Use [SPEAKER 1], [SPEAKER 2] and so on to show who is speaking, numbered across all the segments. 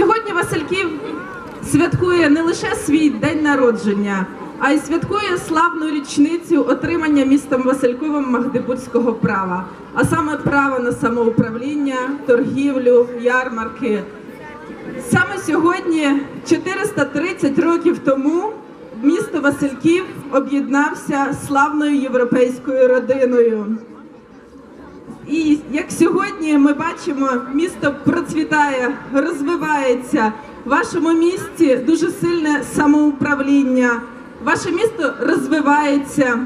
[SPEAKER 1] Сьогодні Васильків святкує не лише свій день народження, а й святкує славну річницю отримання містом Васильковим Магдебурзького права, а саме право на самоуправління, торгівлю, ярмарки. Саме сьогодні, 430 років тому, місто Васильків об'єднався славною європейською родиною. І як сьогодні бачимо, місто процвітає, розвивається. В вашому місті дуже сильне самоуправління. Ваше місто розвивається.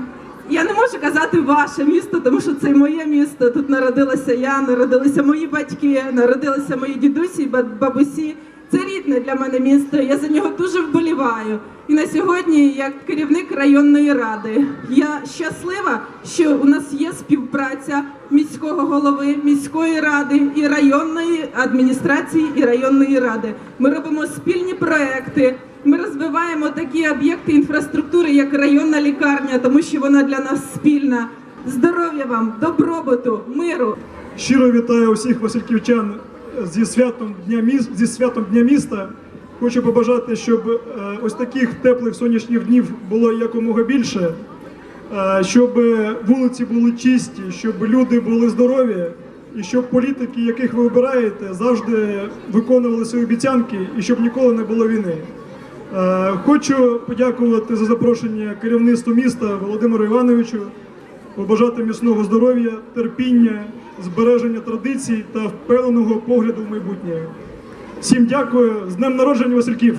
[SPEAKER 1] Я не можу казати ваше місто, тому що це моє місто. Тут народилася я, народилися мої батьки, народилися мої дідусі бабусі. Це рідне для мене місто. Я за нього дуже вболіваю. І на сьогодні, як керівник районної ради, я щаслива, що у нас є співпраця міського голови, міської ради і районної адміністрації і районної ради. Ми робимо спільні проекти. Ми розвиваємо такі об'єкти інфраструктури, як районна лікарня, тому що вона для нас спільна. Здоров'я вам, добробуту, миру.
[SPEAKER 2] Щиро вітаю усіх васильківчан зі святом Дня міст, зі святом Дня міста. Хочу побажати, щоб е, ось таких теплих сонячних днів було якомога більше, е, щоб вулиці були чисті, щоб люди були здорові, і щоб політики, яких ви обираєте, завжди виконували свої обіцянки і щоб ніколи не було війни. Е, Хочу подякувати за запрошення керівництву міста Володимиру Івановичу, побажати міцного здоров'я, терпіння, збереження традицій та впевненого погляду в майбутнє. Всім дякую з днем народження Васильків!